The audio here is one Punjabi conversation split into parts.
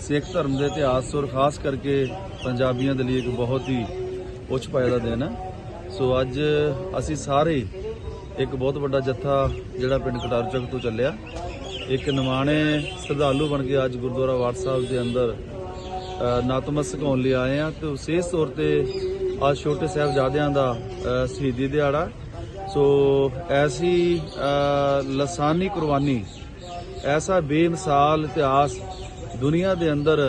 ਸਿੱਖ ਧਰਮ ਦੇ ਇਤਿਹਾਸ ਔਰ ਖਾਸ ਕਰਕੇ ਪੰਜਾਬੀਆਂ ਦੇ ਲਈ ਇੱਕ ਬਹੁਤ ਹੀ ਉੱਚ ਪਾਇਆ ਦਾ ਦਿਨ ਹੈ। ਸੋ ਅੱਜ ਅਸੀਂ ਸਾਰੇ ਇੱਕ ਬਹੁਤ ਵੱਡਾ ਜੱਥਾ ਜਿਹੜਾ ਪਿੰਡ ਕਟਾਰਚੱਕ ਤੋਂ ਚੱਲਿਆ। ਇੱਕ ਨਮਾਣੇ ਸਰਦਾਲੂ ਬਣ ਕੇ ਅੱਜ ਗੁਰਦੁਆਰਾ ਵਾਟ ਸਾਹਿਬ ਦੇ ਅੰਦਰ ਨਤਮਸਤਕ ਹੋਣ ਲਈ ਆਏ ਆ ਤੇ ਵਿਸ਼ੇਸ਼ ਤੌਰ ਤੇ ਅੱਜ ਛੋਟੇ ਸਾਹਿਬਜ਼ਾਦਿਆਂ ਦਾ ਸ਼ਹੀਦੀ ਦਿਹਾੜਾ। ਸੋ ਐਸੀ ਲਸਾਨੀ ਕੁਰਬਾਨੀ ਐਸਾ ਬੇਮਿਸਾਲ ਇਤਿਹਾਸ ਦੁਨੀਆ ਦੇ ਅੰਦਰ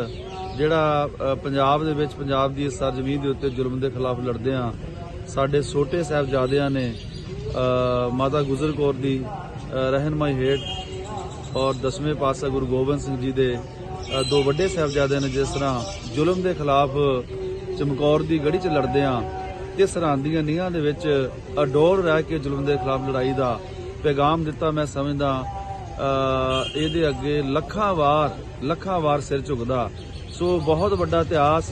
ਜਿਹੜਾ ਪੰਜਾਬ ਦੇ ਵਿੱਚ ਪੰਜਾਬ ਦੀ ਇਸ ਸਰਜ਼ਮੀਨ ਦੇ ਉੱਤੇ ਜ਼ੁਲਮ ਦੇ ਖਿਲਾਫ ਲੜਦੇ ਆ ਸਾਡੇ ਛੋਟੇ ਸਾਹਿਬਜ਼ਾਦਿਆਂ ਨੇ ਮਾਤਾ ਗੁਜਰ ਕੌਰ ਦੀ ਅ, ਰਹਿਨਮਾਈ ਹੇਠ ਔਰ ਦਸਵੇਂ ਪਾਤਸ਼ਾਹ ਗੁਰੂ ਗੋਬਿੰਦ ਸਿੰਘ ਜੀ ਦੇ ਦੋ ਵੱਡੇ ਸਾਹਿਬਜ਼ਾਦਿਆਂ ਨੇ ਜਿਸ ਤਰ੍ਹਾਂ ਜ਼ੁਲਮ ਦੇ ਖਿਲਾਫ ਚਮਕੌਰ ਦੀ ਗੜੀ 'ਚ ਲੜਦੇ ਆ ਤੇ ਸਰਹੰਦ ਦੀਆਂ ਨੀਹਾਂ ਦੇ ਵਿੱਚ ਅਡੋਰ ਰਹਿ ਕੇ ਜ਼ੁਲਮ ਦੇ ਖਿਲਾਫ ਲੜਾਈ ਦਾ ਪੈਗਾਮ ਦਿੱਤਾ ਮੈਂ ਸਮਝਦਾ ਇਹਦੇ ਅੱਗੇ ਲੱਖਾਂ ਵਾਰ ਲੱਖਾਂ ਵਾਰ ਸਿਰ ਝੁਕਦਾ। ਸੋ ਬਹੁਤ ਵੱਡਾ ਇਤਿਹਾਸ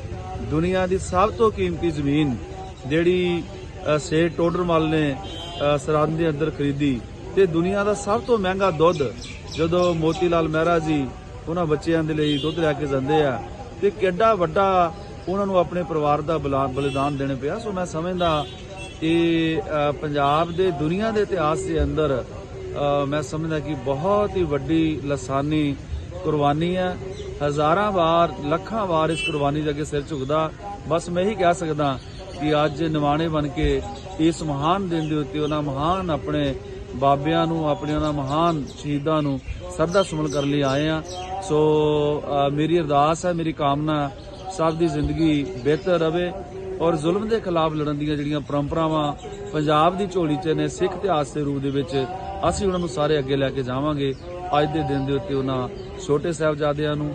ਦੁਨੀਆ ਦੀ ਸਭ ਤੋਂ ਕੀਮਤੀ ਜ਼ਮੀਨ ਜਿਹੜੀ ਅ, ਸੇਠ ਟੋਡਰਮਲ ਨੇ ਅ, ਸਰਹੰਦ ਦੇ ਅੰਦਰ ਖਰੀਦੀ ਤੇ ਦੁਨੀਆ ਦਾ ਸਭ ਤੋਂ ਮਹਿੰਗਾ ਦੁੱਧ ਜਦੋਂ ਮੋਤੀ ਲਾਲ ਮਹਿਰਾ ਜੀ ਉਹਨਾਂ ਬੱਚਿਆਂ ਦੇ ਲਈ ਦੁੱਧ ਲੈ ਕੇ ਜਾਂਦੇ ਆ ਤੇ ਕਿੱਡਾ ਵੱਡਾ ਉਹਨਾਂ ਨੂੰ ਆਪਣੇ ਪਰਿਵਾਰ ਦਾ ਬਲਾ- ਬਲੀਦਾਨ ਦੇਣੇ ਪਿਆ। ਸੋ ਮੈਂ ਸਮਝਦਾ ਕਿ ਪੰਜਾਬ ਦੇ ਦੁਨੀਆ ਦੇ ਇਤਿਹਾਸ ਦੇ ਅੰਦਰ ਮੈਂ ਸਮਝਦਾ ਕਿ ਬਹੁਤ ਹੀ ਵੱਡੀ ਲਸਾਨੀ ਕੁਰਬਾਨੀ ਹੈ। ਹਜ਼ਾਰਾਂ ਵਾਰ, ਲੱਖਾਂ ਵਾਰ ਇਸ ਕੁਰਬਾਨੀ ਦੇ ਅੱਗੇ ਸਿਰ ਝੁਕਦਾ। ਬਸ ਮੈਂ ਇਹੀ ਕਹਿ ਸਕਦਾ ਕਿ ਅੱਜ ਨਿਵਾਣੇ ਬਣ ਕੇ ਇਸ ਮਹਾਨ ਦਿਨ ਦੇ ਉੱਤੇ ਉਹਨਾਂ ਮਹਾਨ ਆਪਣੇ ਬਾਬਿਆਂ ਨੂੰ ਆਪਣੇ ਉਹਨਾਂ ਮਹਾਨ ਸ਼ਹੀਦਾਂ ਨੂੰ ਸਰਦਾ ਸੁਮਨ ਕਰਨ ਲਈ ਆਏ ਆ ਸੋ ਮੇਰੀ ਅਰਦਾਸ ਹੈ ਮੇਰੀ ਕਾਮਨਾ ਹੈ, ਸਭ ਦੀ ਜ਼ਿੰਦਗੀ ਬਿਹਤਰ ਰਹੇ ਔਰ ਜ਼ੁਲਮ ਦੇ ਖਿਲਾਫ ਲੜਨ ਦੀਆਂ ਜਿਹੜੀਆਂ ਪਰੰਪਰਾਵਾਂ ਪੰਜਾਬ ਦੀ ਝੋਲੀ 'ਚ ਨੇ ਸਿੱਖ ਇਤਿਹਾਸ ਦੇ ਰੂਪ ਦੇ ਵਿੱਚ ਅਸੀਂ ਉਹਨਾਂ ਨੂੰ ਸਾਰੇ ਅੱਗੇ ਲੈ ਕੇ ਜਾਵਾਂਗੇ। ਅੱਜ ਦੇ ਦਿਨ ਦੇ ਉੱਤੇ ਉਹਨਾਂ ਛੋਟੇ ਸਾਹਿਬਜ਼ਾਦਿਆਂ ਨੂੰ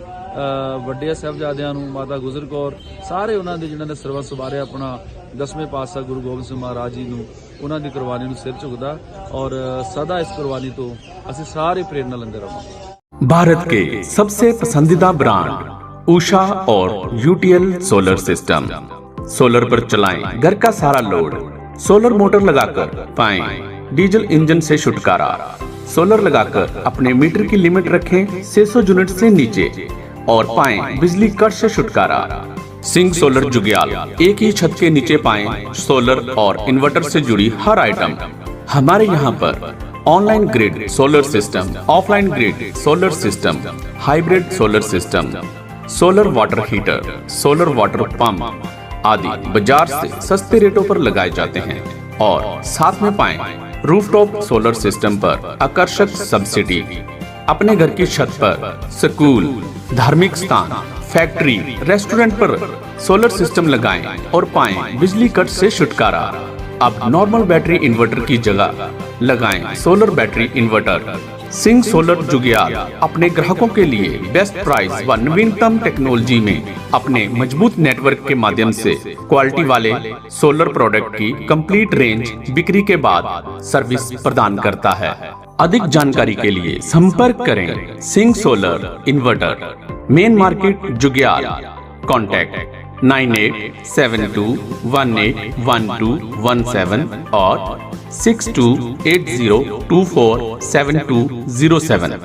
ਵੱਡੇ ਸਾਹਿਬਜ਼ਾਦਿਆਂ ਨੂੰ ਮਾਤਾ ਗੁਜਰ ਕੌਰ ਸਾਰੇ ਉਹਨਾਂ ਦੇ ਜਿਨ੍ਹਾਂ ਨੇ ਸਰਵਸ ਵਾਰਿਆ ਆਪਣਾ ਦਸਵੇਂ ਪਾਤਸ਼ਾਹ ਗੁਰੂ ਗੋਬਿੰਦ ਸਿੰਘ ਮਹਾਰਾਜ ਜੀ ਨੂੰ ਉਹਨਾਂ ਦੀ ਕੁਰਬਾਨੀ ਨੂੰ ਸਿਰ ਝੁਕਦਾ ਔਰ ਸਦਾ ਇਸ ਕੁਰਬਾਨੀ ਤੋਂ ਅਸੀਂ ਸਾਰੇ ਪ੍ਰੇਰਨਾ ਲੈਂਦੇ ਰਹਾਂਗੇ भारत के सबसे पसंदीदा ब्रांड उषा और यूटीएल सोलर सिस्टम सोलर पर चलाएं घर का सारा लोड सोलर मोटर लगाकर पाएं डीजल इंजन से छुटकारा सोलर लगाकर अपने मीटर की लिमिट रखें 600 यूनिट से नीचे और पाएँ बिजली कट से छुटकारा। सिंह सोलर जुगियाल, एक ही छत के नीचे पाएँ सोलर और इन्वर्टर से जुड़ी हर आइटम। हमारे यहाँ पर online grid solar system, offline grid solar system, hybrid solar system, solar water heater, solar water pump आदि बाज़ार से सस्ते रेटों पर लगाए जाते हैं और साथ में पाएँ रूफटॉप सोलर सिस्टम पर आकर्षक सब्सिडी। अपने घर की छत पर, स्कूल, धार्मिक स्थान, फैक्ट्री, रेस्टोरेंट पर सोलर सिस्टम लगाएँ और पाएँ बिजली कट से छुटकारा। अब नॉर्मल बैटरी इन्वर्टर की जगह लगाएँ solar battery inverter. Singh solar Jugiyal अपने ग्राहकों के लिए बेस्ट प्राइस व नवीनतम टेक्नोलॉजी में अपने मज़बूत नेटवर्क के माध्यम से क्वालिटी वाले सोलर प्रोडक्ट की कंप्लीट रेंज बिक्री के बाद सर्विस प्रदान करता है। अधिक जानकारी के लिए संपर्क करें Singh solar inverter main market Jugiyal contact nine eight seven two one eight one two one seven और six two eight zero two four seven two zero seven